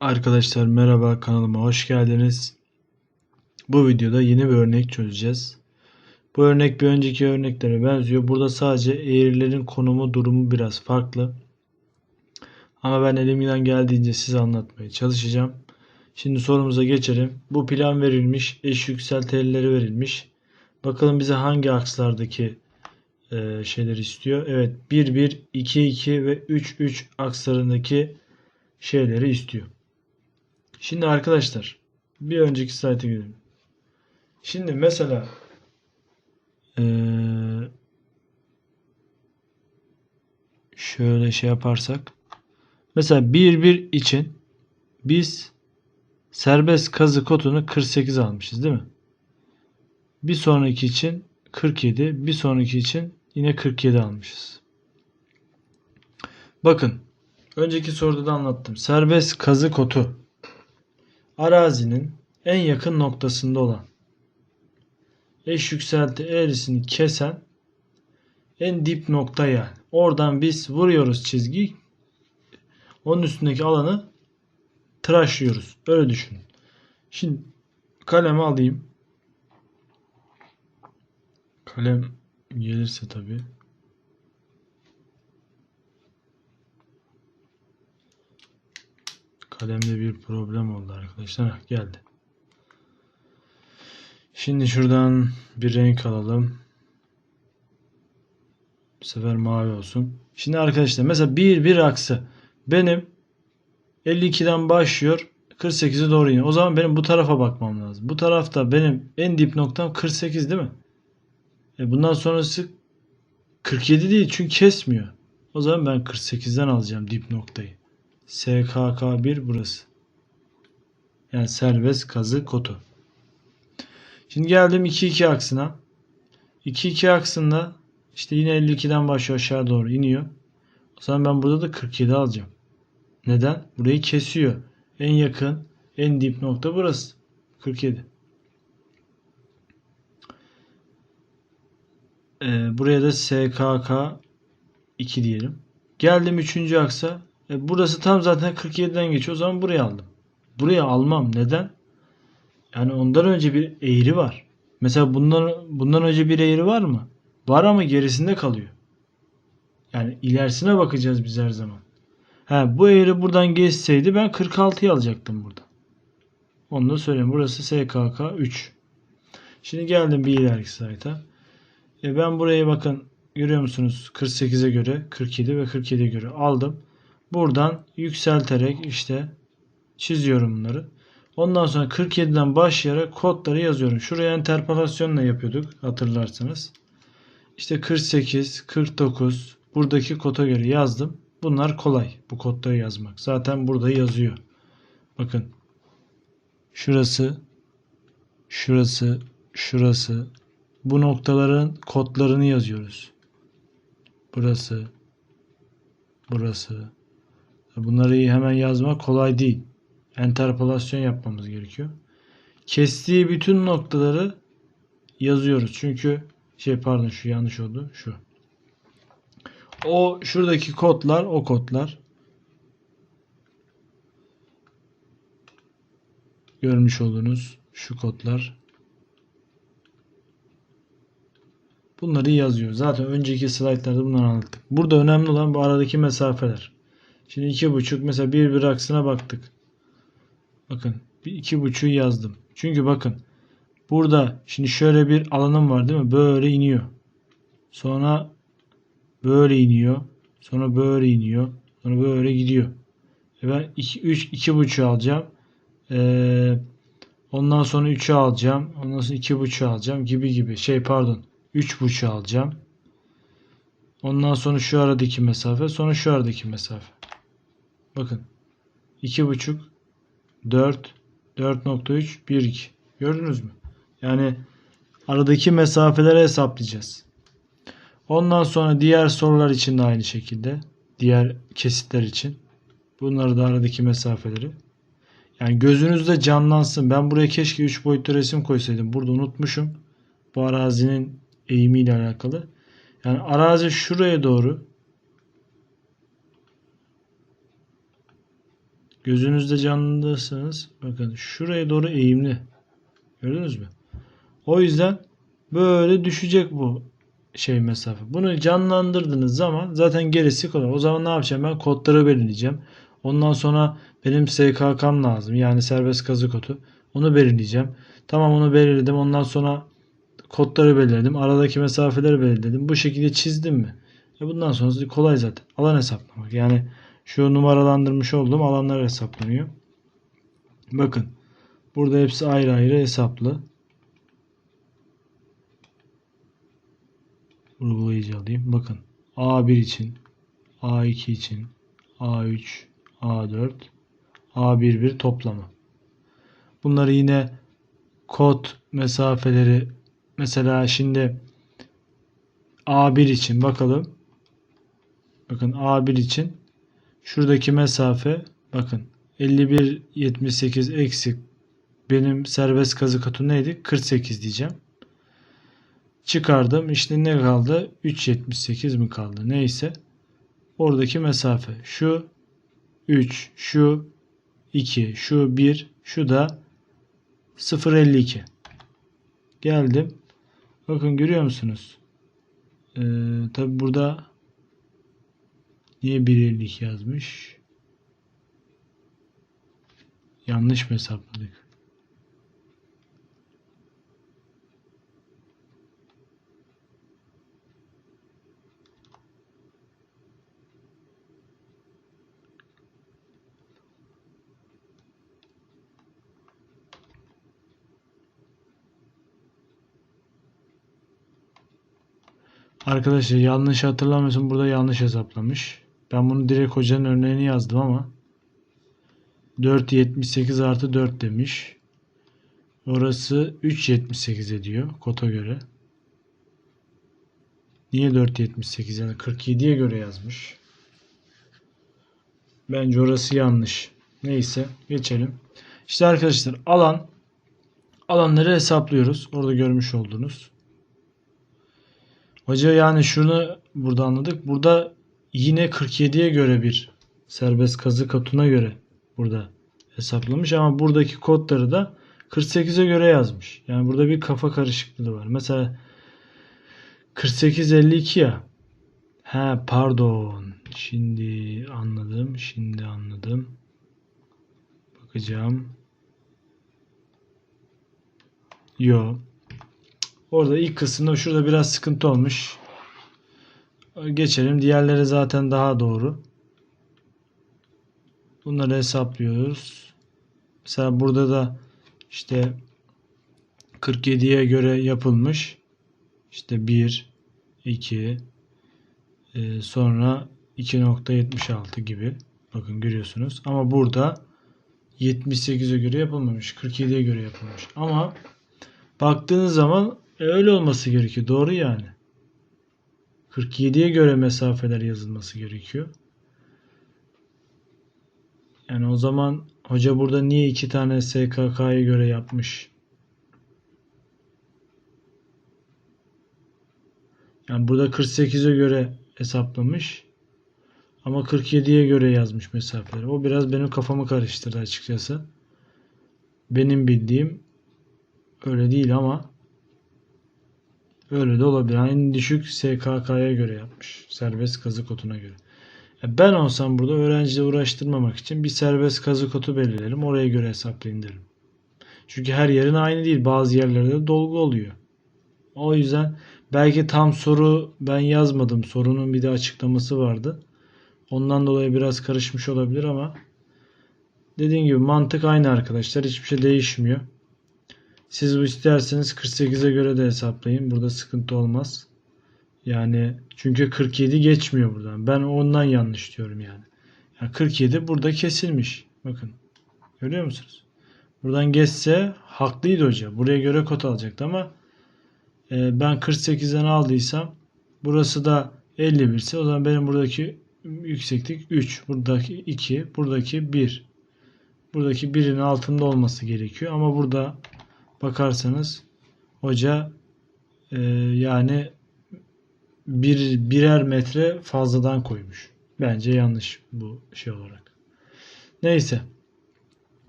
Arkadaşlar merhaba kanalıma hoş geldiniz. Bu videoda yeni bir örnek çözeceğiz. Bu örnek bir önceki örneklere benziyor. Burada sadece eğrilerin konumu durumu biraz farklı. Ama ben elimden geldiğince size anlatmaya çalışacağım. Şimdi sorumuza geçelim. Bu plan verilmiş. Eş yükseltileri verilmiş. Bakalım bize hangi akslardaki e, şeyler istiyor. Evet 1 1 2 2 ve 3 3 akslarındaki şeyleri istiyor. Şimdi arkadaşlar bir önceki slayta gidelim. Şimdi mesela şöyle şey yaparsak mesela 1 1 için biz serbest kazı kodunu 48 almışız değil mi? Bir sonraki için 47, bir sonraki için yine 47 almışız. Bakın önceki soruda da anlattım. Serbest kazı kotu arazinin en yakın noktasında olan eş yükselti eğrisini kesen en dip nokta yani. Oradan biz vuruyoruz çizgi. Onun üstündeki alanı tıraşlıyoruz. Öyle düşünün. Şimdi kalemi alayım. Kalem gelirse tabii. Kalemde bir problem oldu arkadaşlar. Geldi. Şimdi şuradan bir renk alalım. Bu sefer mavi olsun. Şimdi arkadaşlar mesela bir bir aksı benim 52'den başlıyor 48'e doğru iniyor. O zaman benim bu tarafa bakmam lazım. Bu tarafta benim en dip noktam 48 değil mi? E bundan sonrası 47 değil çünkü kesmiyor. O zaman ben 48'den alacağım dip noktayı. SKK1 burası. Yani serbest kazı kotu. Şimdi geldim 2-2 aksına. 2-2 aksında işte yine 52'den başlıyor aşağı doğru iniyor. O zaman ben burada da 47 alacağım. Neden? Burayı kesiyor. En yakın, en dip nokta burası. 47. Ee, buraya da SKK 2 diyelim. Geldim 3. aksa. E, burası tam zaten 47'den geçiyor. O zaman buraya aldım. Buraya almam. Neden? Yani ondan önce bir eğri var. Mesela bundan bundan önce bir eğri var mı? Var ama gerisinde kalıyor. Yani ilerisine bakacağız biz her zaman. Ha, bu eğri buradan geçseydi ben 46'yı alacaktım burada. Onu da söyleyeyim. Burası SKK 3. Şimdi geldim bir ileriki slayta. E ben burayı bakın görüyor musunuz? 48'e göre 47 ve 47'ye göre aldım. Buradan yükselterek işte çiziyorum bunları. Ondan sonra 47'den başlayarak kodları yazıyorum. Şuraya interpolasyonla yapıyorduk hatırlarsanız. İşte 48, 49 buradaki koda göre yazdım. Bunlar kolay bu kodları yazmak. Zaten burada yazıyor. Bakın. Şurası, şurası, şurası. Bu noktaların kodlarını yazıyoruz. Burası, burası, Bunları hemen yazmak kolay değil. Enterpolasyon yapmamız gerekiyor. Kestiği bütün noktaları yazıyoruz. Çünkü şey pardon şu yanlış oldu. Şu. O şuradaki kodlar o kodlar. Görmüş olduğunuz şu kodlar. Bunları yazıyor. Zaten önceki slaytlarda bunları anlattık. Burada önemli olan bu aradaki mesafeler. Şimdi iki buçuk mesela bir bir aksına baktık. Bakın bir iki buçuğu yazdım. Çünkü bakın burada şimdi şöyle bir alanım var değil mi? Böyle iniyor. Sonra böyle iniyor. Sonra böyle iniyor. Sonra böyle gidiyor. E ben 2 3 2 buçuğu alacağım. Ee, ondan sonra 3'ü alacağım. Ondan sonra 2 buçuğu alacağım gibi gibi. Şey pardon. 3 buçuğu alacağım. Ondan sonra şu aradaki mesafe, sonra şu aradaki mesafe. Bakın. 2.5 4 4.3 1 2. Gördünüz mü? Yani aradaki mesafeleri hesaplayacağız. Ondan sonra diğer sorular için de aynı şekilde. Diğer kesitler için. Bunları da aradaki mesafeleri. Yani gözünüzde canlansın. Ben buraya keşke 3 boyutlu resim koysaydım. Burada unutmuşum. Bu arazinin eğimiyle alakalı. Yani arazi şuraya doğru gözünüzde canlandırırsanız bakın şuraya doğru eğimli. Gördünüz mü? O yüzden böyle düşecek bu şey mesafe. Bunu canlandırdığınız zaman zaten gerisi kolay. O zaman ne yapacağım ben? Kodları belirleyeceğim. Ondan sonra benim SKK'm lazım. Yani serbest kazı kodu. Onu belirleyeceğim. Tamam onu belirledim. Ondan sonra kodları belirledim. Aradaki mesafeleri belirledim. Bu şekilde çizdim mi? E bundan sonrası kolay zaten. Alan hesaplamak. Yani şu numaralandırmış olduğum alanlar hesaplanıyor. Bakın. Burada hepsi ayrı ayrı hesaplı. Vurgulayıcı alayım. Bakın. A1 için, A2 için, A3, A4, A11 toplamı. Bunları yine kod mesafeleri mesela şimdi A1 için bakalım. Bakın A1 için şuradaki mesafe bakın 51.78 eksik benim serbest kazı kodu neydi? 48 diyeceğim. Çıkardım. İşte ne kaldı? 3.78 mi kaldı? Neyse. Oradaki mesafe. Şu 3, şu 2, şu 1, şu da 0.52. Geldim. Bakın görüyor musunuz? Ee, Tabi burada niye 1.52 yazmış? Yanlış mı hesapladık? Arkadaşlar yanlış hatırlamıyorsun burada yanlış hesaplamış. Ben bunu direkt hocanın örneğini yazdım ama 4.78 artı 4 demiş. Orası 3.78 ediyor kota göre. Niye 4.78 yani 47'ye göre yazmış. Bence orası yanlış. Neyse geçelim. İşte arkadaşlar alan alanları hesaplıyoruz. Orada görmüş olduğunuz. Hoca yani şunu burada anladık. Burada yine 47'ye göre bir serbest kazı katına göre burada hesaplamış ama buradaki kodları da 48'e göre yazmış. Yani burada bir kafa karışıklığı var. Mesela 48-52 ya. He pardon. Şimdi anladım. Şimdi anladım. Bakacağım. Yo. Orada ilk kısımda şurada biraz sıkıntı olmuş. Geçelim. Diğerleri zaten daha doğru. Bunları hesaplıyoruz. Mesela burada da işte 47'ye göre yapılmış. İşte 1, 2, e, sonra 2.76 gibi. Bakın görüyorsunuz. Ama burada 78'e göre yapılmamış. 47'ye göre yapılmış. Ama baktığınız zaman e, öyle olması gerekiyor. Doğru yani. 47'ye göre mesafeler yazılması gerekiyor. Yani o zaman hoca burada niye iki tane SKK'ya göre yapmış? Yani burada 48'e göre hesaplamış. Ama 47'ye göre yazmış mesafeleri. O biraz benim kafamı karıştırdı açıkçası. Benim bildiğim öyle değil ama öyle de olabilir. En düşük SKK'ya göre yapmış. Serbest kazı koduna göre. E, ben olsam burada öğrenciyle uğraştırmamak için bir serbest kazı kodu belirlerim. Oraya göre hesaplayın derim. Çünkü her yerin aynı değil. Bazı yerlerde dolgu oluyor. O yüzden belki tam soru ben yazmadım. Sorunun bir de açıklaması vardı. Ondan dolayı biraz karışmış olabilir ama dediğim gibi mantık aynı arkadaşlar. Hiçbir şey değişmiyor. Siz bu isterseniz 48'e göre de hesaplayın. Burada sıkıntı olmaz. Yani çünkü 47 geçmiyor buradan. Ben ondan yanlış diyorum yani. yani 47 burada kesilmiş. Bakın. Görüyor musunuz? Buradan geçse haklıydı hoca. Buraya göre kod alacaktı ama e, ben 48'den aldıysam burası da 51 ise o zaman benim buradaki yükseklik 3. Buradaki 2. Buradaki 1. Buradaki 1'in altında olması gerekiyor. Ama burada bakarsanız hoca e, yani bir birer metre fazladan koymuş. Bence yanlış bu şey olarak. Neyse.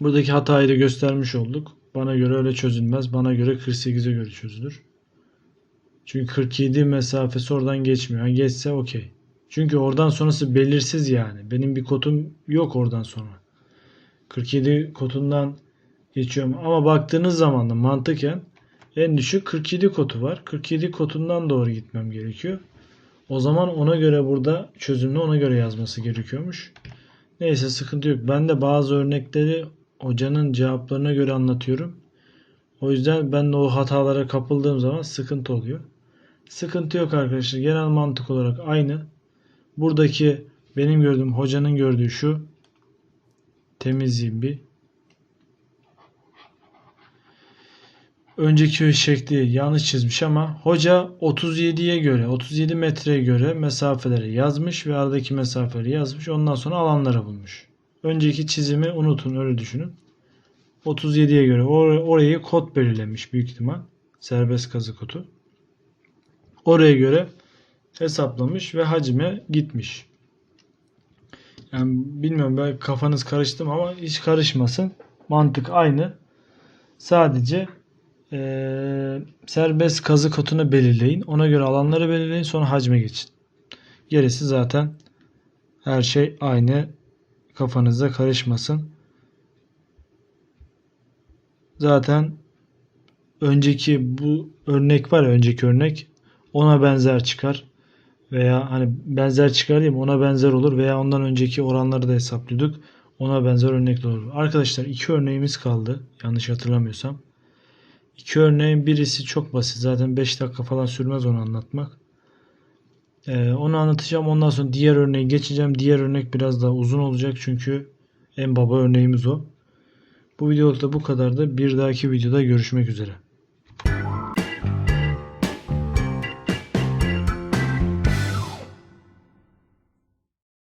Buradaki hatayı da göstermiş olduk. Bana göre öyle çözülmez. Bana göre 48'e göre çözülür. Çünkü 47 mesafesi oradan geçmiyor. Ha, geçse okey. Çünkü oradan sonrası belirsiz yani. Benim bir kodum yok oradan sonra. 47 kodundan geçiyorum. Ama baktığınız zaman da mantıken en düşük 47 kodu var. 47 kodundan doğru gitmem gerekiyor. O zaman ona göre burada çözümünü ona göre yazması gerekiyormuş. Neyse sıkıntı yok. Ben de bazı örnekleri hocanın cevaplarına göre anlatıyorum. O yüzden ben de o hatalara kapıldığım zaman sıkıntı oluyor. Sıkıntı yok arkadaşlar. Genel mantık olarak aynı. Buradaki benim gördüğüm hocanın gördüğü şu. Temizleyeyim bir. Önceki şekli yanlış çizmiş ama hoca 37'ye göre 37 metreye göre mesafeleri yazmış ve aradaki mesafeleri yazmış. Ondan sonra alanları bulmuş. Önceki çizimi unutun öyle düşünün. 37'ye göre or- orayı kod belirlemiş büyük ihtimal. Serbest kazı kodu. Oraya göre hesaplamış ve hacime gitmiş. Yani bilmiyorum belki kafanız karıştı mı ama hiç karışmasın. Mantık aynı. Sadece eee, serbest kazı kotunu belirleyin. Ona göre alanları belirleyin. Sonra hacme geçin. Gerisi zaten her şey aynı. Kafanızda karışmasın. Zaten önceki bu örnek var ya önceki örnek ona benzer çıkar veya hani benzer çıkar diyeyim ona benzer olur veya ondan önceki oranları da hesaplıyorduk. Ona benzer örnekler olur. Arkadaşlar iki örneğimiz kaldı. Yanlış hatırlamıyorsam. İki örneğin birisi çok basit. Zaten 5 dakika falan sürmez onu anlatmak. Ee, onu anlatacağım. Ondan sonra diğer örneğe geçeceğim. Diğer örnek biraz daha uzun olacak. Çünkü en baba örneğimiz o. Bu videoluk da bu kadardı. Bir dahaki videoda görüşmek üzere.